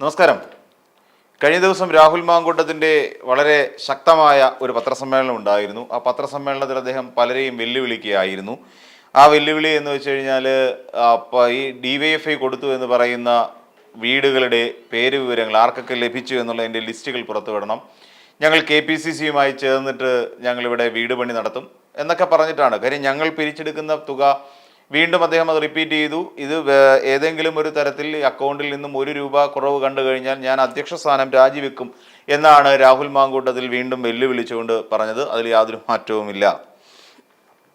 നമസ്കാരം. കഴിഞ്ഞ ദിവസം രാഹുൽ മാങ്കൂട്ടത്തിന്റെ വളരെ ശക്തമായ ഒരു പത്രസമ്മേളനം ഉണ്ടായിരുന്നു. ആ പത്രസമ്മേളനത്തിൽ അദ്ദേഹം പലരെയും വെല്ലുവിളിക്കുകയായിരുന്നു. ആ വെല്ലുവിളി എന്ന് വെച്ച് കഴിഞ്ഞാൽ ഈ ഡി വൈ എഫ് ഐ കൊടുത്തു എന്ന് പറയുന്ന വീടുകളുടെ പേര് വിവരങ്ങൾ ആർക്കൊക്കെ ലഭിച്ചു എന്നുള്ളതിന്റെ ലിസ്റ്റുകൾ പുറത്തുവിടണം ഞങ്ങൾ കെ പി സി സിയുമായി ചേർന്നിട്ട് ഞങ്ങളിവിടെ വീട് പണി നടത്തും എന്നൊക്കെ പറഞ്ഞിട്ടാണ്. കാര്യം ഞങ്ങൾ പിരിച്ചെടുക്കുന്ന തുക വീണ്ടും അദ്ദേഹം അത് റിപ്പീറ്റ് ചെയ്തു. ഇത് ഏതെങ്കിലും ഒരു തരത്തിൽ അക്കൗണ്ടിൽ നിന്നും ഒരു രൂപ കുറവ് കണ്ടു കഴിഞ്ഞാൽ ഞാൻ അധ്യക്ഷ സ്ഥാനം രാജിവെക്കും എന്നാണ് രാഹുൽ മാങ്കൂട്ടത്തിൽ വീണ്ടും വെല്ലുവിളിച്ചുകൊണ്ട് പറഞ്ഞത്. അതിൽ യാതൊരു മാറ്റവുമില്ല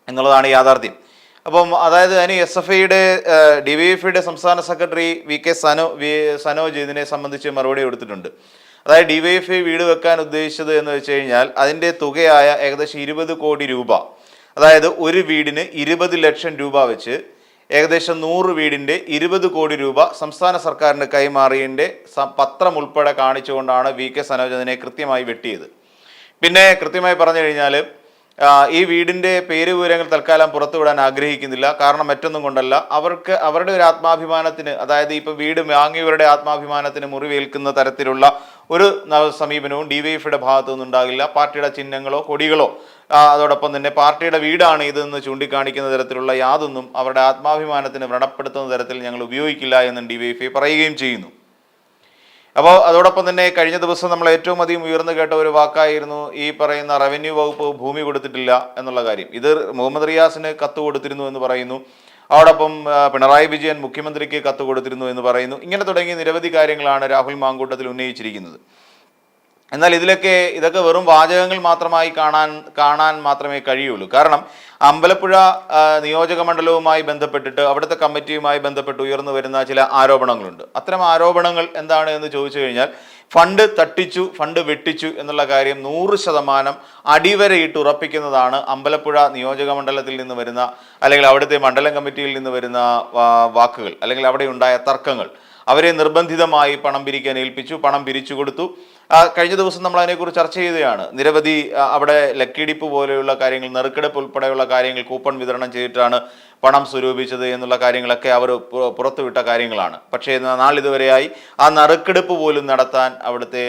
എന്നുള്ളതാണ് യാഥാർത്ഥ്യം. അപ്പം അതായത് അതിന് എസ് എഫ് ഐയുടെ ഡി വൈ എഫ് ഐയുടെ സംസ്ഥാന secretary V K Sano V Sanoj ഇതിനെ സംബന്ധിച്ച് മറുപടി കൊടുത്തിട്ടുണ്ട്. അതായത് ഡി വൈ എഫ് ഐ വീട് വെക്കാൻ ഉദ്ദേശിച്ചത് എന്ന് വെച്ച് കഴിഞ്ഞാൽ അതിന്റെ തുകയായ ഏകദേശം ഇരുപത് കോടി രൂപ അതായത് ഒരു വീടിന് ഇരുപത് ലക്ഷം രൂപ വെച്ച് ഏകദേശം നൂറ് വീടിന്റെ ഇരുപത് കോടി രൂപ സംസ്ഥാന സർക്കാരിന് കൈമാറിയതിന്റെ പത്രം ഉൾപ്പെടെ കാണിച്ചുകൊണ്ടാണ് വി കെ സനോജ് അതിനെ കൃത്യമായി വെട്ടിയത്. പിന്നെ കൃത്യമായി പറഞ്ഞു കഴിഞ്ഞാൽ ഈ വീടിന്റെ പേര് വിവരങ്ങൾ തൽക്കാലം പുറത്തുവിടാൻ ആഗ്രഹിക്കുന്നില്ല. കാരണം മറ്റൊന്നും കൊണ്ടല്ല. അവർക്ക് അവരുടെ ഒരു ആത്മാഭിമാനത്തിന് അതായത് ഇപ്പോൾ വീട് വാങ്ങിയവരുടെ ആത്മാഭിമാനത്തിന് മുറിവേൽക്കുന്ന തരത്തിലുള്ള ഒരു സമീപനവും സമീപനവും ഡിവൈഎഫിയുടെ ഭാഗത്തു ഉണ്ടാകില്ല. പാർട്ടിയുടെ ചിഹ്നങ്ങളോ കൊടികളോ അതോടൊപ്പം തന്നെ പാർട്ടിയുടെ വീടാണ് ഇതെന്ന് ചൂണ്ടിക്കാണിക്കുന്ന തരത്തിലുള്ള യാതൊന്നും അവരുടെ ആത്മാഭിമാനത്തിന് വ്രണപ്പെടുത്തുന്ന തരത്തിൽ ഞങ്ങൾ ഉപയോഗിക്കില്ല എന്നും ഡിവൈഎഫ്ഐ പറയുകയും ചെയ്യുന്നു. അപ്പോൾ അതോടൊപ്പം തന്നെ കഴിഞ്ഞ ദിവസം നമ്മൾ ഏറ്റവും അധികം ഉയർന്നു കേട്ട ഒരു വാക്കായിരുന്നു ഈ പറയുന്ന റവന്യൂ വകുപ്പ് ഭൂമി കൊടുത്തിട്ടില്ല എന്നുള്ള കാര്യം. ഇത് മുഹമ്മദ് റിയാസിന് കത്ത് കൊടുത്തിരുന്നു എന്ന് പറയുന്നു. അതോടൊപ്പം പിണറായി വിജയൻ മുഖ്യമന്ത്രിക്ക് കത്ത് കൊടുത്തിരുന്നു എന്ന് പറയുന്നു. ഇങ്ങനെ തുടങ്ങിയ നിരവധി കാര്യങ്ങളാണ് രാഹുൽ മാങ്കൂട്ടത്തിൽ ഉന്നയിച്ചിരിക്കുന്നത്. എന്നാൽ ഇതിലൊക്കെ ഇതൊക്കെ വെറും വാചകങ്ങൾ മാത്രമായി കാണാൻ കാണാൻ മാത്രമേ കഴിയുള്ളൂ. കാരണം അമ്പലപ്പുഴ നിയോജക മണ്ഡലവുമായി ബന്ധപ്പെട്ടിട്ട് അവിടുത്തെ കമ്മിറ്റിയുമായി ബന്ധപ്പെട്ട് ഉയർന്നു വരുന്ന ചില ആരോപണങ്ങളുണ്ട്. അത്തരം ആരോപണങ്ങൾ എന്താണ് എന്ന് ചോദിച്ചു കഴിഞ്ഞാൽ ഫണ്ട് തട്ടിച്ചു ഫണ്ട് വെട്ടിച്ചു എന്നുള്ള കാര്യം നൂറ് ശതമാനം അടിവരയിട്ട് ഉറപ്പിക്കുന്നതാണ് അമ്പലപ്പുഴ നിയോജക മണ്ഡലത്തിൽ നിന്ന് വരുന്ന അല്ലെങ്കിൽ അവിടുത്തെ മണ്ഡലം കമ്മിറ്റിയിൽ നിന്ന് വരുന്ന വാക്കുകൾ അല്ലെങ്കിൽ അവിടെ ഉണ്ടായ തർക്കങ്ങൾ. അവരെ നിർബന്ധിതമായി പണം പിരിക്കാൻ ഏൽപ്പിച്ചു പണം പിരിച്ചു കൊടുത്തു. കഴിഞ്ഞ ദിവസം നമ്മൾ അതിനെക്കുറിച്ച് ചർച്ച ചെയ്തതാണ് നിരവധി അവിടെ ലക്കിടിപ്പ് പോലെയുള്ള കാര്യങ്ങൾ നെറുക്കെടുപ്പ് ഉൾപ്പെടെയുള്ള കാര്യങ്ങൾ കൂപ്പൺ വിതരണം ചെയ്തിട്ടാണ് പണം സ്വരൂപിച്ചത് എന്നുള്ള കാര്യങ്ങളൊക്കെ അവർ പുറത്തുവിട്ട കാര്യങ്ങളാണ്. പക്ഷേ നാളിതുവരെയായി ആ നറുക്കെടുപ്പ് പോലും നടത്താൻ അവിടുത്തെ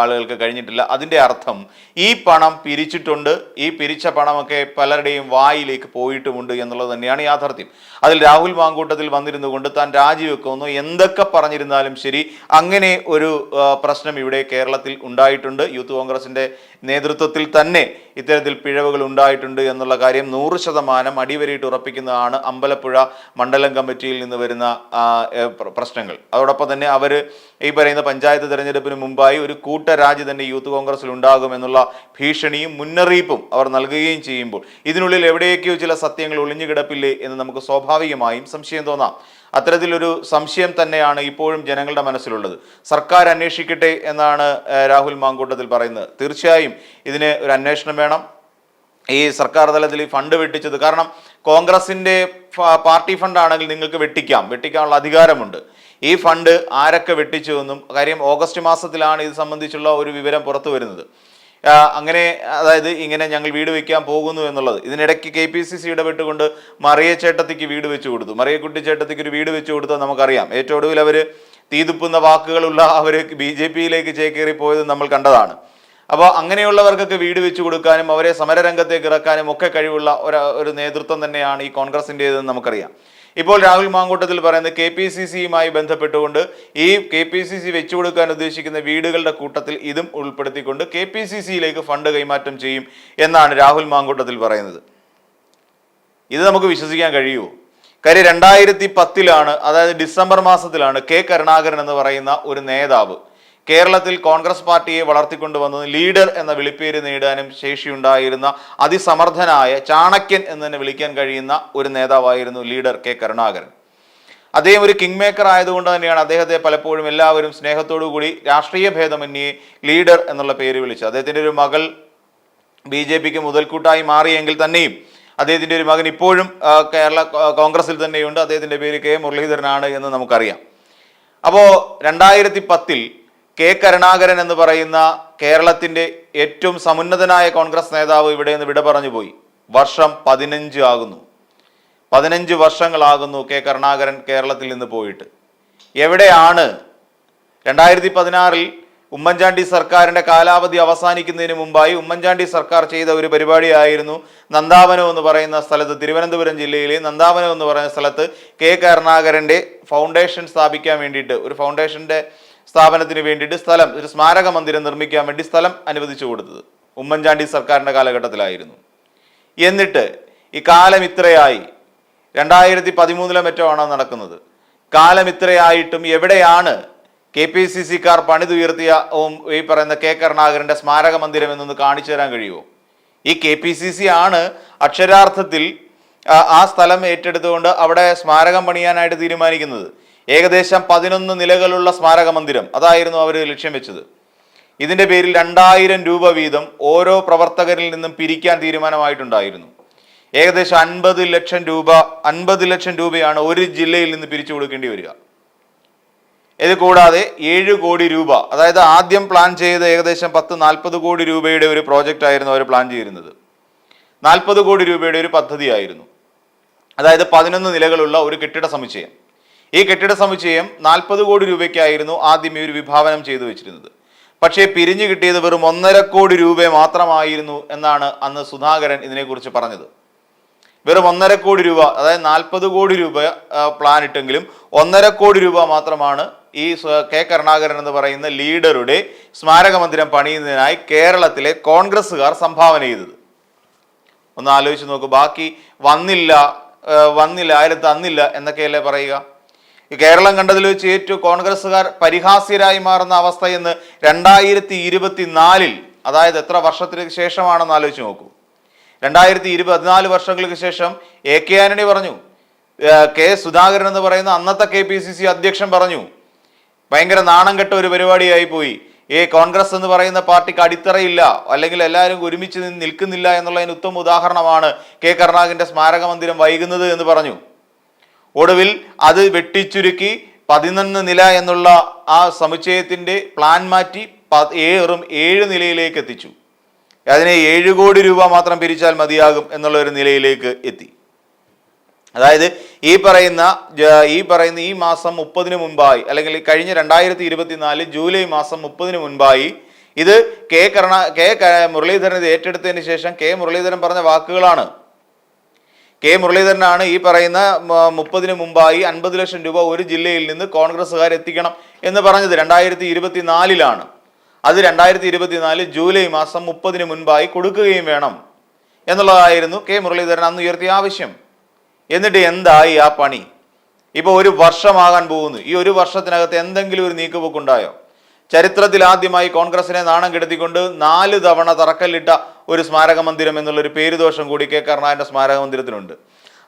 ആളുകൾക്ക് കഴിഞ്ഞിട്ടില്ല. അതിന്റെ അർത്ഥം ഈ പണം പിരിച്ചിട്ടുണ്ട് ഈ പിരിച്ച പണമൊക്കെ പലരുടെയും വായിലേക്ക് പോയിട്ടുമുണ്ട് എന്നുള്ളത് തന്നെയാണ് യാഥാർത്ഥ്യം. അതിൽ രാഹുൽ മാങ്കൂട്ടത്തിൽ വന്നിരുന്നു കൊണ്ട് താൻ രാജിവെക്കുന്നു. എന്തൊക്കെ പറഞ്ഞിരുന്നാലും ശരി അങ്ങനെ ഒരു പ്രശ്നം ഇവിടെ കേരളത്തിൽ ഉണ്ടായിട്ടുണ്ട്. യൂത്ത് കോൺഗ്രസിന്റെ നേതൃത്വത്തിൽ തന്നെ ഇത്തരത്തിൽ പിഴവുകൾ ഉണ്ടായിട്ടുണ്ട് എന്നുള്ള കാര്യം നൂറ് ശതമാനം അടിവരയിട്ട് ഉറപ്പിക്കുന്നതാണ് അമ്പലപ്പുഴ മണ്ഡലം കമ്മിറ്റിയിൽ നിന്ന് വരുന്ന പ്രശ്നങ്ങൾ. അതോടൊപ്പം തന്നെ അവർ ഈ പറയുന്ന പഞ്ചായത്ത് തെരഞ്ഞെടുപ്പിന് മുമ്പായി ഒരു കൂട്ടരാജി തന്നെ യൂത്ത് കോൺഗ്രസിൽ ഉണ്ടാകുമെന്നുള്ള ഭീഷണിയും മുന്നറിയിപ്പും അവർ നൽകുകയും ചെയ്യുമ്പോൾ ഇതിനുള്ളിൽ എവിടെയൊക്കെയോ ചില സത്യങ്ങൾ ഒളിഞ്ഞുകിടപ്പില്ലേ എന്ന് നമുക്ക് സ്വാഭാവികമായും സംശയം തോന്നാം. അത്തരത്തിലൊരു സംശയം തന്നെയാണ് ഇപ്പോഴും ജനങ്ങളുടെ മനസ്സിലുള്ളത്. സർക്കാർ അന്വേഷിക്കട്ടെ എന്നാണ് രാഹുൽ മാങ്കൂട്ടത്തിൽ പറയുന്നത്. തീർച്ചയായും ഇതിന് ഒരു അന്വേഷണം വേണം. ഈ സർക്കാർ തലത്തിൽ ഈ ഫണ്ട് വെട്ടിച്ചത് കാരണം കോൺഗ്രസിന്റെ പാർട്ടി ഫണ്ടാണെങ്കിൽ നിങ്ങൾക്ക് വെട്ടിക്കാം. വെട്ടിക്കാനുള്ള അധികാരമുണ്ട്. ഈ ഫണ്ട് ആരൊക്കെ വെട്ടിച്ചു എന്നും കാര്യം ഓഗസ്റ്റ് മാസത്തിലാണ് ഇത് സംബന്ധിച്ചുള്ള ഒരു വിവരം പുറത്തു വരുന്നത്. അങ്ങനെ അതായത് ഇങ്ങനെ ഞങ്ങൾ വീട് വയ്ക്കാൻ പോകുന്നു എന്നുള്ളത്. ഇതിനിടയ്ക്ക് കെ പി സി സി ഇടപെട്ടുകൊണ്ട് മറിയ ചേട്ടത്തിക്ക് വീട് വെച്ചു കൊടുത്തു. മറിയക്കുട്ടി ചേട്ടത്തിക്ക് ഒരു വീട് വെച്ചു കൊടുത്തത് നമുക്കറിയാം. ഏറ്റവും ഒടുവിൽ അവർ തീതുപ്പുന്ന വാക്കുകളുള്ള അവർ ബി ജെ പിയിലേക്ക് ചേക്കേറി പോയത് നമ്മൾ കണ്ടതാണ്. അപ്പോൾ അങ്ങനെയുള്ളവർക്കൊക്കെ വീട് വെച്ചു കൊടുക്കാനും അവരെ സമരരംഗത്തേക്ക് ഇറക്കാനും ഒക്കെ കഴിവുള്ള ഒരു നേതൃത്വം തന്നെയാണ് ഈ കോൺഗ്രസിന്റേതെന്ന് നമുക്കറിയാം. ഇപ്പോൾ രാഹുൽ മാങ്കൂട്ടത്തിൽ പറയുന്നത് കെ പി സി സിയുമായി ബന്ധപ്പെട്ടുകൊണ്ട് ഈ കെ പി സി സി വെച്ചു കൊടുക്കാൻ ഉദ്ദേശിക്കുന്ന വീടുകളുടെ കൂട്ടത്തിൽ ഇതും ഉൾപ്പെടുത്തിക്കൊണ്ട് കെ പി സി സിയിലേക്ക് ഫണ്ട് കൈമാറ്റം ചെയ്യും എന്നാണ് രാഹുൽ മാങ്കൂട്ടത്തിൽ പറയുന്നത്. ഇത് നമുക്ക് വിശ്വസിക്കാൻ കഴിയുമോ? കാര്യം രണ്ടായിരത്തി പത്തിലാണ് അതായത് ഡിസംബർ മാസത്തിലാണ് കെ കരുണാകരൻ എന്ന് പറയുന്ന ഒരു നേതാവ് കേരളത്തിൽ കോൺഗ്രസ് പാർട്ടിയെ വളർത്തിക്കൊണ്ടുവന്നത് ലീഡർ എന്ന വിളിപ്പേര് നേടാനും ശേഷിയുണ്ടായിരുന്ന അതിസമർത്ഥനായ ചാണക്യൻ എന്ന് തന്നെ വിളിക്കാൻ കഴിയുന്ന ഒരു നേതാവായിരുന്നു ലീഡർ കെ കരുണാകരൻ. അദ്ദേഹം ഒരു കിങ് മേക്കർ ആയതുകൊണ്ട് തന്നെയാണ് അദ്ദേഹത്തെ പലപ്പോഴും എല്ലാവരും സ്നേഹത്തോടു കൂടി രാഷ്ട്രീയ ഭേദമന്യേ ലീഡർ എന്നുള്ള പേര് വിളിച്ചത്. അദ്ദേഹത്തിന്റെ ഒരു മകൾ ബി ജെ പിക്ക് മുതൽക്കൂട്ടായി മാറിയെങ്കിൽ തന്നെയും അദ്ദേഹത്തിന്റെ ഒരു മകൻ ഇപ്പോഴും കേരള കോൺഗ്രസിൽ തന്നെയുണ്ട്. അദ്ദേഹത്തിന്റെ പേര് കെ മുരളീധരനാണ് എന്ന് നമുക്കറിയാം. അപ്പോൾ രണ്ടായിരത്തി പത്തിൽ കെ കരുണാകരൻ എന്ന് പറയുന്ന കേരളത്തിന്റെ ഏറ്റവും സമുന്നതനായ കോൺഗ്രസ് നേതാവ് ഇവിടെ നിന്ന് വിട പറഞ്ഞു പോയി. വർഷം പതിനഞ്ച് ആകുന്നു. പതിനഞ്ച് വർഷങ്ങളാകുന്നു കെ കരുണാകരൻ കേരളത്തിൽ നിന്ന് പോയിട്ട്. എവിടെയാണ്? രണ്ടായിരത്തി പതിനാറിൽ ഉമ്മൻചാണ്ടി സർക്കാരിന്റെ കാലാവധി അവസാനിക്കുന്നതിന് മുമ്പായി ഉമ്മൻചാണ്ടി സർക്കാർ ചെയ്ത ഒരു പരിപാടിയായിരുന്നു നന്ദാവനം എന്ന് പറയുന്ന സ്ഥലത്ത് തിരുവനന്തപുരം ജില്ലയിലെ നന്ദാവനം എന്ന് പറയുന്ന സ്ഥലത്ത് കെ കരുണാകരന്റെ ഫൗണ്ടേഷൻ സ്ഥാപിക്കാൻ വേണ്ടിയിട്ട് ഒരു ഫൗണ്ടേഷന്റെ സ്ഥാപനത്തിന് വേണ്ടിയിട്ട് സ്ഥലം ഒരു സ്മാരക മന്ദിരം നിർമ്മിക്കാൻ വേണ്ടി സ്ഥലം അനുവദിച്ചു കൊടുത്തത്. ഉമ്മൻചാണ്ടി സർക്കാരിന്റെ കാലഘട്ടത്തിലായിരുന്നു. എന്നിട്ട് ഈ കാലം ഇത്രയായി. രണ്ടായിരത്തി പതിമൂന്നിലെ മറ്റോ ആണോ നടക്കുന്നത്. കാലം ഇത്രയായിട്ടും എവിടെയാണ് കെ പി സി സിക്കാർ പണിതുയർത്തിയ ഓം ഈ പറയുന്ന കെ കരുണാകരന്റെ സ്മാരക മന്ദിരം എന്നൊന്ന് കാണിച്ചു തരാൻ കഴിയുമോ? ഈ കെ പി സി സി ആണ് അക്ഷരാർത്ഥത്തിൽ ആ സ്ഥലം ഏറ്റെടുത്തുകൊണ്ട് അവിടെ സ്മാരകം പണിയാനായിട്ട് തീരുമാനിക്കുന്നത്. ഏകദേശം പതിനൊന്ന് നിലകളുള്ള സ്മാരക മന്ദിരം അതായിരുന്നു അവർ ലക്ഷ്യം വെച്ചത്. ഇതിന്റെ പേരിൽ രണ്ടായിരം രൂപ വീതം ഓരോ പ്രവർത്തകരിൽ നിന്നും പിരിക്കാൻ തീരുമാനമായിട്ടുണ്ടായിരുന്നു. ഏകദേശം അൻപത് ലക്ഷം രൂപ അൻപത് ലക്ഷം രൂപയാണ് ഒരു ജില്ലയിൽ നിന്ന് പിരിച്ചു കൊടുക്കേണ്ടി വരിക. ഇത് കൂടാതെ ഏഴ് കോടി രൂപ അതായത് ആദ്യം പ്ലാൻ ചെയ്ത് ഏകദേശം പത്ത് നാൽപ്പത് കോടി രൂപയുടെ ഒരു പ്രോജക്റ്റ് ആയിരുന്നു അവർ പ്ലാൻ ചെയ്തിരുന്നത്. നാൽപ്പത് കോടി രൂപയുടെ ഒരു പദ്ധതിയായിരുന്നു. അതായത് പതിനൊന്ന് നിലകളുള്ള ഒരു കെട്ടിട സമുച്ചയം. ഈ കെട്ടിട സമുച്ചയം നാൽപ്പത് കോടി രൂപയ്ക്കായിരുന്നു ആദ്യം ഒരു വിഭാവനം ചെയ്തു വെച്ചിരുന്നത്. പക്ഷേ പിരിഞ്ഞു കിട്ടിയത് വെറും ഒന്നര കോടി രൂപ മാത്രമായിരുന്നു എന്നാണ് അന്ന് സുധാകരൻ ഇതിനെക്കുറിച്ച് പറഞ്ഞത്. വെറും ഒന്നര കോടി രൂപ അതായത് നാൽപ്പത് കോടി രൂപ പ്ലാൻ ഇട്ടെങ്കിലും ഒന്നര കോടി രൂപ മാത്രമാണ് ഈ കെ കരുണാകരൻ എന്ന് പറയുന്ന ലീഡറുടെ സ്മാരക മന്ദിരം പണിയുന്നതിനായി കേരളത്തിലെ കോൺഗ്രസ്സുകാർ സംഭാവന ചെയ്തത്. ഒന്ന് ആലോചിച്ച് നോക്കൂ ബാക്കി വന്നില്ല വന്നില്ല ആരും തന്നില്ല എന്നൊക്കെയല്ലേ പറയുക? ഈ കേരളം കണ്ടതിൽ വെച്ച് ഏറ്റവും കോൺഗ്രസ്സുകാർ പരിഹാസ്യരായി മാറുന്ന അവസ്ഥ എന്ന് രണ്ടായിരത്തി ഇരുപത്തിനാലിൽ അതായത് എത്ര വർഷത്തിന് ശേഷമാണെന്ന് ആലോചിച്ച് നോക്കൂ. രണ്ടായിരത്തി ഇരുപത്തിനാല് വർഷങ്ങൾക്ക് ശേഷം എ കെ ആന്റണി പറഞ്ഞു കെ സുധാകരൻ എന്ന് പറയുന്ന അന്നത്തെ കെ പി സി സി അധ്യക്ഷൻ പറഞ്ഞു ഭയങ്കര നാണം കെട്ട ഒരു പരിപാടിയായി പോയി. ഈ കോൺഗ്രസ് എന്ന് പറയുന്ന പാർട്ടിക്ക് അടിത്തറയില്ല അല്ലെങ്കിൽ എല്ലാവരും ഒരുമിച്ച് നിൽക്കുന്നില്ല എന്നുള്ളതിന് ഉത്തമ ഉദാഹരണമാണ് കെ കരുണാകരന്റെ സ്മാരക മന്ദിരം വൈകുന്നത് എന്ന് പറഞ്ഞു. ഒടുവിൽ അത് വെട്ടിച്ചുരുക്കി പതിനൊന്ന് നില എന്നുള്ള ആ സമുച്ചയത്തിന്റെ പ്ലാൻ മാറ്റി ഏറും ഏഴ് നിലയിലേക്ക് എത്തിച്ചു. അതിനെ ഏഴ് കോടി രൂപ മാത്രം പിരിച്ചാൽ മതിയാകും എന്നുള്ള ഒരു നിലയിലേക്ക് എത്തി. അതായത് ഈ പറയുന്ന ഈ പറയുന്ന ഈ മാസം മുപ്പതിന് മുമ്പായി അല്ലെങ്കിൽ കഴിഞ്ഞ രണ്ടായിരത്തി ഇരുപത്തിനാല് ജൂലൈ മാസം മുപ്പതിന് മുൻപായി ഇത് കെ കരുണ ക- മുരളീധരൻ ഇത് ഏറ്റെടുത്തതിന് ശേഷം കെ മുരളീധരൻ പറഞ്ഞ വാക്കുകളാണ്. കെ മുരളീധരനാണ് ഈ പറയുന്ന മുപ്പതിന് മുമ്പായി അൻപത് ലക്ഷം രൂപ ഒരു ജില്ലയിൽ നിന്ന് കോൺഗ്രസ്സുകാർ എത്തിക്കണം എന്ന് പറഞ്ഞത് രണ്ടായിരത്തി ഇരുപത്തിനാലിലാണ് അത് രണ്ടായിരത്തി ഇരുപത്തിനാല് ജൂലൈ മാസം മുപ്പതിന് മുൻപായി കൊടുക്കുകയും വേണം എന്നുള്ളതായിരുന്നു കെ മുരളീധരൻ അന്ന് ഉയർത്തിയ ആവശ്യം. എന്നിട്ട് എന്തായി ആ പണി? ഇപ്പോൾ ഒരു വർഷമാകാൻ പോകുന്നു. ഈ ഒരു വർഷത്തിനകത്ത് എന്തെങ്കിലും ഒരു നീക്കുപോക്കുണ്ടായോ? ചരിത്രത്തിൽ ആദ്യമായി കോൺഗ്രസിനെ നാണം കെടുത്തിക്കൊണ്ട് നാല് തവണ തറക്കല്ലിട്ട ഒരു സ്മാരക മന്ദിരം എന്നുള്ളൊരു പേരുദോഷം കൂടി കെ കരുണാകരന്റെ സ്മാരക മന്ദിരത്തിനുണ്ട്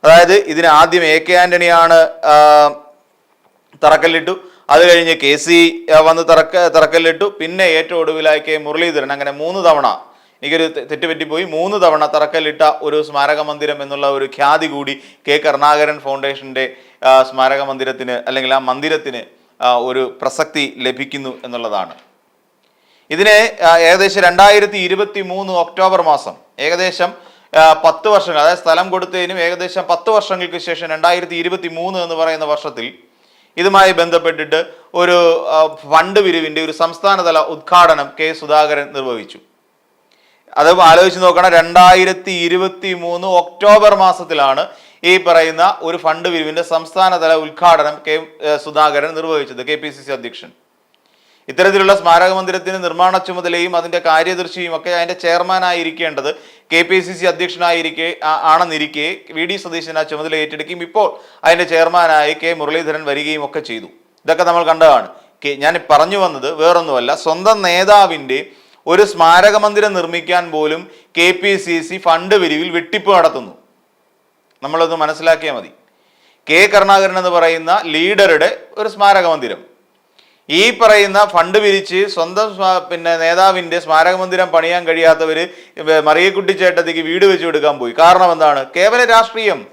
അതായത് ഇതിന് ആദ്യം എ കെ ആന്റണിയാണ് തറക്കല്ലിട്ടു. അത് കഴിഞ്ഞ് കെ സി വന്ന് തറക്ക തറക്കല്ലിട്ടു. പിന്നെ ഏറ്റവും ഒടുവിലായി കെ മുരളീധരൻ അങ്ങനെ മൂന്ന് തവണ എനിക്കൊരു തെറ്റുപറ്റിപ്പോയി. തെറ്റ് പറ്റിപ്പോയി മൂന്ന് തവണ തറക്കല്ലിട്ട ഒരു സ്മാരക മന്ദിരം എന്നുള്ള ഒരു ഖ്യാതി കൂടി കെ കരുണാകരൻ ഫൗണ്ടേഷന്റെ ആ, സ്മാരക മന്ദിരത്തിന് അല്ലെങ്കിൽ ആ മന്ദിരത്തിന് ഒരു പ്രസക്തി ലഭിക്കുന്നു എന്നുള്ളതാണ്. ഇതിനെ ഏകദേശം രണ്ടായിരത്തി ഇരുപത്തി മൂന്ന് ഒക്ടോബർ മാസം ഏകദേശം പത്ത് വർഷങ്ങൾ അതായത് സ്ഥലം കൊടുത്തതിനും ഏകദേശം പത്ത് വർഷങ്ങൾക്ക് ശേഷം രണ്ടായിരത്തി ഇരുപത്തി മൂന്ന് എന്ന് പറയുന്ന വർഷത്തിൽ ഇതുമായി ബന്ധപ്പെട്ടിട്ട് ഒരു ഫണ്ട് പിരിവിന്റെ ഒരു സംസ്ഥാനതല ഉദ്ഘാടനം കെ സുധാകരൻ നിർവഹിച്ചു. അത് ആലോചിച്ച് നോക്കണം രണ്ടായിരത്തി ഇരുപത്തി മൂന്ന് ഒക്ടോബർ മാസത്തിലാണ് ഈ പറയുന്ന ഒരു ഫണ്ട് പിരിവിന്റെ സംസ്ഥാനതല ഉദ്ഘാടനം കെ സുധാകരൻ നിർവഹിച്ചത് കെ പി സി സി അധ്യക്ഷൻ. ഇത്തരത്തിലുള്ള സ്മാരക മന്ദിരത്തിന് നിർമ്മാണ ചുമതലയും അതിന്റെ കാര്യദർശിയും ഒക്കെ അതിന്റെ ചെയർമാനായിരിക്കേണ്ടത് കെ പി സി സി അധ്യക്ഷനായിരിക്കെ ആണെന്നിരിക്കെ വി ഡി സതീശൻ ആ ചുമതല ഏറ്റെടുക്കുകയും ഇപ്പോൾ അതിന്റെ ചെയർമാനായി കെ മുരളീധരൻ വരികയും ഒക്കെ ചെയ്തു. ഇതൊക്കെ നമ്മൾ കണ്ടതാണ്. ഞാൻ പറഞ്ഞു വന്നത് വേറൊന്നുമല്ല സ്വന്തം നേതാവിന്റെ ഒരു സ്മാരക മന്ദിരം നിർമ്മിക്കാൻ പോലും K P C C fund പിരിവിൽ വെട്ടിപ്പ് നടത്തുന്നു. നമ്മളത് മനസ്സിലാക്കിയാൽ മതി. കെ കരുണാകരൻ എന്ന് പറയുന്ന ലീഡറുടെ ഒരു സ്മാരക മന്ദിരം. ഈ പറയുന്ന ഫണ്ട് പിരിച്ച് സ്വന്തം പിന്നെ നേതാവിന്റെ സ്മാരക മന്ദിരം പണിയാൻ കഴിയാത്തവര് വ- മറിയക്കുട്ടി ചേട്ടത്തിക്ക് വീട് വെച്ച് കൊടുക്കാൻ പോയി. കാരണം എന്താണ്? കേവല രാഷ്ട്രീയം.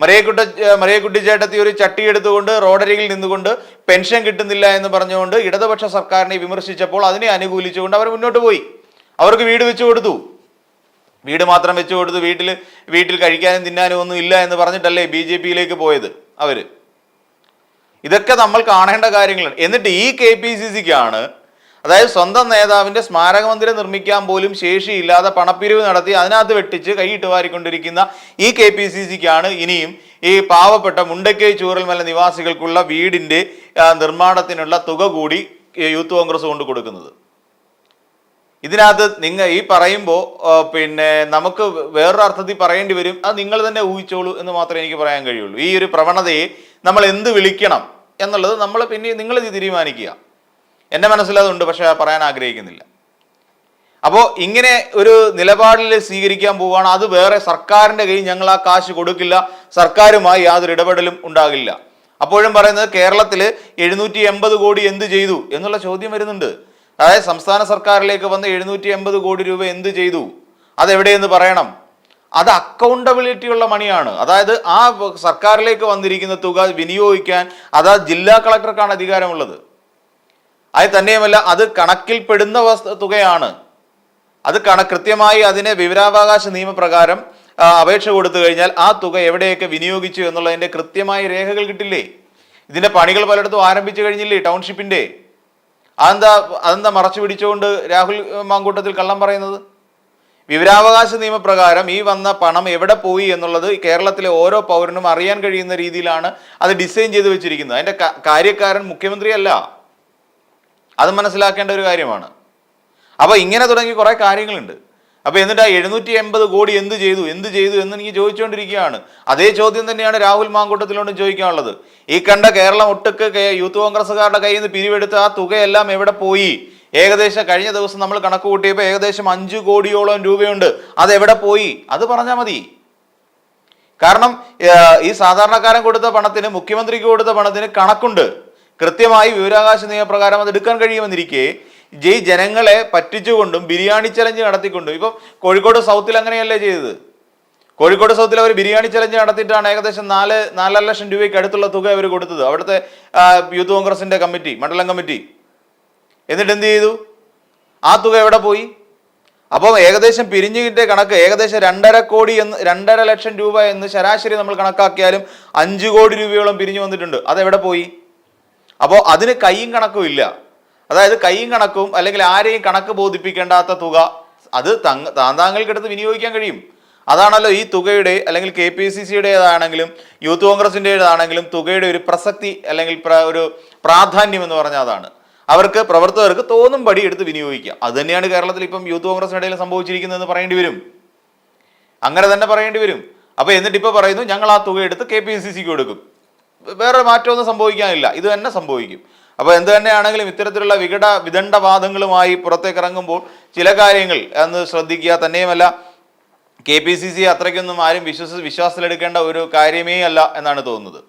മറിയക്കുട്ട മറിയക്കുട്ടി ചേട്ടത്തി ഒരു ചട്ടി എടുത്തുകൊണ്ട് റോഡരികിൽ നിന്നുകൊണ്ട് പെൻഷൻ കിട്ടുന്നില്ല എന്ന് പറഞ്ഞുകൊണ്ട് ഇടതുപക്ഷ സർക്കാരിനെ വിമർശിച്ചപ്പോൾ അതിനെ അനുകൂലിച്ചുകൊണ്ട് അവർ മുന്നോട്ട് പോയി. അവർക്ക് വീട് വെച്ച് കൊടുത്തു. വീട് മാത്രം വെച്ചു കൊടുത്ത് വീട്ടിൽ വീട്ടിൽ കഴിക്കാനും തിന്നാനും ഒന്നും ഇല്ല എന്ന് പറഞ്ഞിട്ടല്ലേ ബി ജെ പിയിലേക്ക് പോയത് അവർ? ഇതൊക്കെ നമ്മൾ കാണേണ്ട കാര്യങ്ങളാണ്. എന്നിട്ട് ഈ കെ പി സി സിക്കാണ് അതായത് സ്വന്തം നേതാവിന്റെ സ്മാരക മന്ദിരം നിർമ്മിക്കാൻ പോലും ശേഷിയില്ലാതെ പണപ്പിരിവ് നടത്തി അതിനകത്ത് വെട്ടിച്ച് കൈയിട്ട് വാരിക്കൊണ്ടിരിക്കുന്ന ഈ കെ പി സി സിക്കാണ് ഇനിയും ഈ പാവപ്പെട്ട മുണ്ടക്കൈ ചൂരൽമല നിവാസികൾക്കുള്ള വീടിന്റെ നിർമ്മാണത്തിനുള്ള തുക കൂടി യൂത്ത് കോൺഗ്രസ് കൊണ്ട് കൊടുക്കുന്നത്. ഇതിനകത്ത് നിങ്ങൾ ഈ പറയുമ്പോൾ പിന്നെ നമുക്ക് വേറൊരു അർത്ഥത്തിൽ പറയേണ്ടി വരും അത് നിങ്ങൾ തന്നെ ഊഹിച്ചോളൂ എന്ന് മാത്രമേ എനിക്ക് പറയാൻ കഴിയുള്ളൂ. ഈ ഒരു പ്രവണതയെ നമ്മൾ എന്ത് വിളിക്കണം എന്നുള്ളത് നമ്മൾ പിന്നെ നിങ്ങൾ ഇത് തീരുമാനിക്കുക. എന്റെ മനസ്സിലതുണ്ട് പക്ഷേ പറയാൻ ആഗ്രഹിക്കുന്നില്ല. അപ്പോൾ ഇങ്ങനെ ഒരു നിലപാടിൽ സ്വീകരിക്കാൻ പോവുകയാണ് അത് വേറെ സർക്കാരിന്റെ കയ്യിൽ ഞങ്ങൾ ആ കാശ് കൊടുക്കില്ല സർക്കാരുമായി യാതൊരു ഇടപെടലും ഉണ്ടാകില്ല. അപ്പോഴും പറയുന്നത് കേരളത്തിൽ എഴുന്നൂറ്റി എൺപത് കോടി എന്ത് ചെയ്തു എന്നുള്ള ചോദ്യം വരുന്നുണ്ട്. അതായത് സംസ്ഥാന സർക്കാരിലേക്ക് വന്ന് എഴുന്നൂറ്റി എൺപത് കോടി രൂപ എന്ത് ചെയ്തു? അതെവിടെയെന്ന് പറയണം. അത് അക്കൗണ്ടബിലിറ്റി ഉള്ള മണിയാണ്. അതായത് ആ സർക്കാരിലേക്ക് വന്നിരിക്കുന്ന തുക വിനിയോഗിക്കാൻ അത് ജില്ലാ കളക്ടർക്കാണ് അധികാരമുള്ളത്. അത് തന്നെയുമല്ല അത് കണക്കിൽപ്പെടുന്ന തുകയാണ്. അത് കണ കൃത്യമായി അതിനെ വിവരാവകാശ നിയമപ്രകാരം അപേക്ഷ കൊടുത്തു കഴിഞ്ഞാൽ ആ തുക എവിടെയൊക്കെ വിനിയോഗിച്ചു എന്നുള്ളതിന്റെ കൃത്യമായ രേഖകൾ കിട്ടില്ലേ? ഇതിന്റെ പണികൾ പലയിടത്തും ആരംഭിച്ചു കഴിഞ്ഞില്ലേ ടൗൺഷിപ്പിന്റെ? അതെന്താ അതെന്താ മറച്ചു പിടിച്ചുകൊണ്ട് രാഹുൽ മാങ്കൂട്ടത്തിൽ കള്ളം പറയുന്നത്? വിവരാവകാശ നിയമപ്രകാരം ഈ വന്ന പണം എവിടെ പോയി എന്നുള്ളത് കേരളത്തിലെ ഓരോ പൗരനും അറിയാൻ കഴിയുന്ന രീതിയിലാണ് അത് ഡിസൈൻ ചെയ്ത് വെച്ചിരിക്കുന്നത്. അതിന്റെ കാര്യക്കാരൻ മുഖ്യമന്ത്രിയല്ല. അത് മനസ്സിലാക്കേണ്ട ഒരു കാര്യമാണ്. അപ്പോൾ ഇങ്ങനെ തുടങ്ങി കുറേ കാര്യങ്ങളുണ്ട്. അപ്പോൾ എന്നിട്ട് ആ എഴുന്നൂറ്റി എൺപത് കോടി എന്ത് ചെയ്തു? എന്ത് ചെയ്തു എന്ന് എനിക്ക് ചോദിച്ചുകൊണ്ടിരിക്കുകയാണ് അതേ ചോദ്യം തന്നെയാണ് രാഹുൽ മാങ്കൂട്ടത്തിലോണ്ടും ചോദിക്കാനുള്ളത്. ഈ കണ്ട കേരളം ഒട്ടുക്ക് യൂത്ത് കോൺഗ്രസ്സുകാരുടെ കയ്യിൽ നിന്ന് പിരിവെടുത്ത ആ തുകയെല്ലാം എവിടെ പോയി? ഏകദേശം കഴിഞ്ഞ ദിവസം നമ്മൾ കണക്ക് കൂട്ടിയപ്പോൾ ഏകദേശം അഞ്ചു കോടിയോളം രൂപയുണ്ട്. അത് എവിടെ പോയി? അത് പറഞ്ഞാൽ മതി. കാരണം ഈ സാധാരണക്കാരൻ കൊടുത്ത പണത്തിന് മുഖ്യമന്ത്രിക്ക് കൊടുത്ത പണത്തിന് കണക്കുണ്ട്. കൃത്യമായി വിവരാകാശ നിയമപ്രകാരം അത് എടുക്കാൻ കഴിയുമെന്നിരിക്കെ ഈ ജനങ്ങളെ പറ്റിച്ചുകൊണ്ടും ബിരിയാണി ചലഞ്ച് നടത്തിക്കൊണ്ടും. ഇപ്പം കോഴിക്കോട് സൗത്തിൽ അങ്ങനെയല്ലേ ചെയ്തത്? കോഴിക്കോട് സൗത്തിൽ അവർ ബിരിയാണി ചലഞ്ച് നടത്തിയിട്ടാണ് ഏകദേശം നാല് നാലര ലക്ഷം രൂപയ്ക്ക് അടുത്തുള്ള തുക അവർ കൊടുത്തത്. അവിടുത്തെ യൂത്ത് കോൺഗ്രസിന്റെ കമ്മിറ്റി മണ്ഡലം കമ്മിറ്റി. എന്നിട്ട് എന്ത് ചെയ്തു? ആ തുക എവിടെ പോയി? അപ്പോൾ ഏകദേശം പിരിഞ്ഞു കിട്ടിയ കണക്ക് ഏകദേശം രണ്ടര കോടി എന്ന് രണ്ടര ലക്ഷം രൂപ എന്ന് ശരാശരി നമ്മൾ കണക്കാക്കിയാലും അഞ്ച് കോടി രൂപയോളം പിരിഞ്ഞു വന്നിട്ടുണ്ട്. അതെവിടെ പോയി? അപ്പോൾ അതിന് കൈയും കണക്കും ഇല്ല അതായത് കൈയും കണക്കും അല്ലെങ്കിൽ ആരെയും കണക്ക് ബോധിപ്പിക്കേണ്ടാത്ത തുക അത് തങ്ങ താന്താങ്ങൾക്കെടുത്ത് വിനിയോഗിക്കാൻ കഴിയും. അതാണല്ലോ ഈ തുകയുടെ അല്ലെങ്കിൽ കെ പി സി സിയുടേതാണെങ്കിലും യൂത്ത് കോൺഗ്രസിന്റെതാണെങ്കിലും തുകയുടെ ഒരു പ്രസക്തി അല്ലെങ്കിൽ ഒരു പ്രാധാന്യം എന്ന് പറഞ്ഞാൽ അതാണ്. അവർക്ക് പ്രവർത്തകർക്ക് തോന്നും പടി എടുത്ത് വിനിയോഗിക്കുക. അത് തന്നെയാണ് കേരളത്തിൽ ഇപ്പം യൂത്ത് കോൺഗ്രസിനിടയിൽ സംഭവിച്ചിരിക്കുന്നതെന്ന് പറയേണ്ടി വരും. അങ്ങനെ തന്നെ പറയേണ്ടി വരും. അപ്പൊ എന്നിട്ട് ഇപ്പൊ പറയുന്നു ഞങ്ങൾ ആ തുക എടുത്ത് കെ പി സി സിക്ക് കൊടുക്കും. വേറെ മാറ്റമൊന്നും സംഭവിക്കാനില്ല. ഇത് തന്നെ സംഭവിക്കും. അപ്പൊ എന്ത് തന്നെയാണെങ്കിലും ഇത്തരത്തിലുള്ള വികട വിദണ്ഡവാദങ്ങളുമായി പുറത്തേക്ക് ഇറങ്ങുമ്പോൾ ചില കാര്യങ്ങൾ എന്ന് ശ്രദ്ധിക്കുക. തന്നെയുമല്ല കെ പി സി സി അത്രയ്ക്കൊന്നും ആരും വിശ്വസ വിശ്വാസത്തിലെടുക്കേണ്ട ഒരു കാര്യമേ അല്ല എന്നാണ് തോന്നുന്നത്.